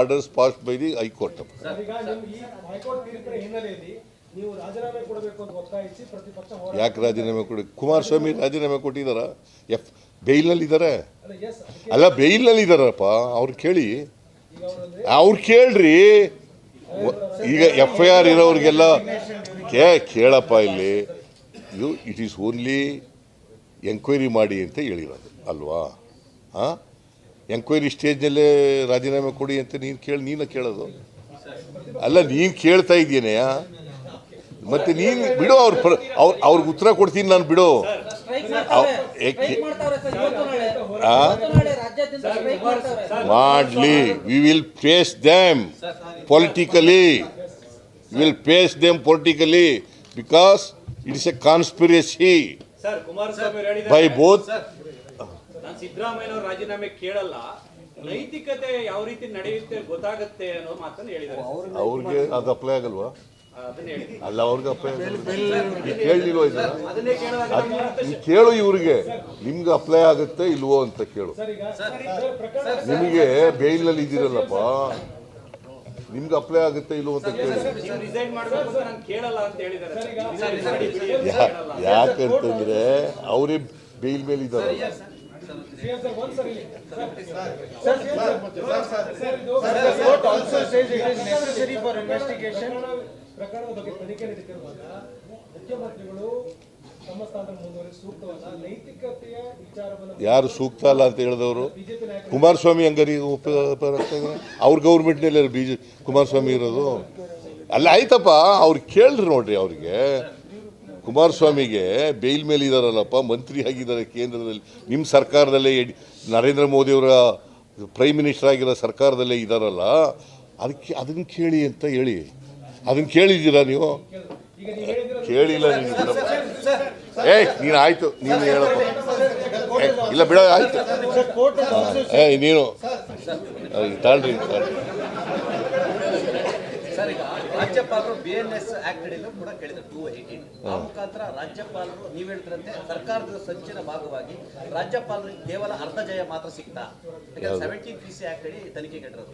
Orders pass by the high court ಯಾಕೆ ರಾಜೀನಾಮೆ ಕೊಡಿ? ಕುಮಾರಸ್ವಾಮಿ ರಾಜೀನಾಮೆ ಕೊಟ್ಟಿದ್ದಾರ ಎಫ್ ಬೇಲ್ನಲ್ಲಿ ಇದ್ದಾರೆ ಅಲ್ಲ ಬೇಲ್ನಲ್ಲಿ ಇದ್ದಾರಪ್ಪ ಅವ್ರು ಕೇಳಿ. ಅವ್ರು ಕೇಳ್ರಿ. ಈಗ ಎಫ್ ಐ ಆರ್ ಇರೋರಿಗೆಲ್ಲ ಕೇ ಕೇಳಪ್ಪ ಇಲ್ಲಿ. ಇದು ಇಟ್ ಈಸ್ ಓನ್ಲಿ ಎಂಕ್ವೈರಿ ಮಾಡಿ ಅಂತ ಹೇಳಿರೋದು. ಅಲ್ವಾ? ಹಾಂ? ಎಂಕ್ವೈರಿ ಸ್ಟೇಜ್ನಲ್ಲೇ ರಾಜೀನಾಮೆ ಕೊಡಿ ಅಂತ ನೀನು ಕೇಳಿ ನೀನು ಕೇಳೋದು. ಅಲ್ಲ ನೀನು ಕೇಳ್ತಾ ಇದ್ದೀನಿ ಮತ್ತೆ ನೀನು ಬಿಡು ಅವ್ರ ಅವ್ರ ಅವ್ರಿಗೆ ಉತ್ತರ ಕೊಡ್ತೀನಿ ನಾನು ಬಿಡು. ಮಾಡಲಿ. We will face them politically will face them politically because it is a conspiracy by both ನಾನು ಸಿದ್ದರಾಮಯ್ಯನವ್ರ ರಾಜೀನಾಮೆ ಕೇಳಲ್ಲ ನೈತಿಕತೆ ಯಾವ ರೀತಿ ನಡೆಯುತ್ತೆ ಗೊತ್ತಾಗುತ್ತೆ ಅನ್ನೋ ಮಾತನ್ನು ಹೇಳಿದ್ದಾರೆ. ಅವ್ರಿಗೆ ಅದು ಅಪ್ಲೈ ಆಗಲ್ವಾ? ಅದನ್ನ ಅಲ್ಲ ಅವ್ರಿಗೆ ಅಪ್ಲೈ ಕೇಳಲಿಲ್ವ ಇದು? ಅದನ್ನೇ ಕೇಳಿದಾಗ ಕೇಳು ಇವ್ರಿಗೆ. ನಿಮ್ಗೆ ಅಪ್ಲೈ ಆಗುತ್ತೆ ಇಲ್ವೋ ಅಂತ ಕೇಳು. ಸರ್ ಈಗ ಸರ್ ಪ್ರಕರಣ ನಿಮಗೆ ಬೇಲ್ನಲ್ಲಿ ಇದ್ದೀರಲ್ಲಪ್ಪ. ನಿಮ್ಗೆ ಅಪ್ಲೈ ಆಗುತ್ತೆ ಇಲ್ವೋ ಅಂತ ಕೇಳಿ. ನೀವು ರಿಸೈನ್ ಮಾಡಬೇಕು ಅಂತ ನಾನು ಕೇಳಲ್ಲ ಅಂತ ಹೇಳಿದ್ದಾರೆ ಸರ್. ರಿಸೈನ್ ಮಾಡಿ ಬಿಡಿ ಅಂತ ಯಾ- ಕೇಳಲ್ಲ. ಯಾಕಂತಂದ್ರೆ ಅವರೇ ಬೇಲ್ ಮೇಲೆ ಇದ್ದಾರೆ ಪ್ರಕರಣದ ಬಗ್ಗೆ ತನಿಖೆ ಮುಖ್ಯಮಂತ್ರಿಗಳು ತಮ್ಮ ಸ್ಥಾನದಲ್ಲಿ ಸೂಕ್ತವಲ್ಲ ನೈತಿಕತೆಯ ವಿಚಾರವನ್ನು ಯಾರು ಸೂಕ್ತ ಅಲ್ಲ ಅಂತ ಹೇಳಿದವರು? ಕುಮಾರಸ್ವಾಮಿ ಹಂಗಾರಿ ಅವ್ರ ಗೌರ್ಮೆಂಟ್ನಲ್ಲಿ ಬಿ ಜೆ ಕುಮಾರಸ್ವಾಮಿ ಇರೋದು? ಅಲ್ಲ ಆಯ್ತಪ್ಪ ಅವ್ರು ಕೇಳ್ರಿ ನೋಡ್ರಿ ಅವ್ರಿಗೆ. ಕುಮಾರಸ್ವಾಮಿಗೆ ಬೇಲ್ ಮೇಲೆ ಇದ್ದಾರಲ್ಲಪ್ಪ ಮಂತ್ರಿ ಆಗಿದ್ದಾರೆ ಕೇಂದ್ರದಲ್ಲಿ. ನಿಮ್ಮ ಸರ್ಕಾರದಲ್ಲೇ ನರೇಂದ್ರ ಮೋದಿಯವರ ಪ್ರೈಮ್ ಮಿನಿಸ್ಟರ್ ಆಗಿರೋ ಸರ್ಕಾರದಲ್ಲೇ ಇದ್ದಾರಲ್ಲ ಅದಕ್ಕೆ, ಅದನ್ನು ಕೇಳಿ ಅಂತ ಹೇಳಿ. ಅದನ್ನು ಕೇಳಿದ್ದೀರಾ ನೀವು? ಕೇಳಿಲ್ಲ ನೀನು. ಬಿಡಪ್ಪ. ಏ, ನೀನು ಆಯಿತು, ನೀನು ಹೇಳಪ್ಪ. ಇಲ್ಲ ಬಿಡ, ಆಯ್ತು. ಏಯ್ ನೀನು. ತಾಳ್ರಿ ತಾಳ್ರಿ. ಸರ್ ಈಗ ರಾಜ್ಯಪಾಲರು ಬಿ ಎನ್ ಎಸ್ ಆಕ್ಟ್ ಅಡಿಯಲ್ಲೂ ಕೂಡ ಕೇಳಿದ್ರು ಟೂ ಏಯ್ಟೀನ್ ಆ ಮುಖಾಂತರ ರಾಜ್ಯಪಾಲರು ನೀವು ಹೇಳಿದ್ರಂತೆ ಸರ್ಕಾರದ ಸಂಚಿನ ಭಾಗವಾಗಿ ರಾಜ್ಯಪಾಲರಿಗೆ ಕೇವಲ ಅರ್ಧ ಜಯ ಮಾತ್ರ ಸಿಗ್ತಾ. ಸೆವೆಂಟೀನ್ ಪಿ ಸಿ ಆಕ್ಟ್ ಅಡಿ ತನಿಖೆ ನಾನು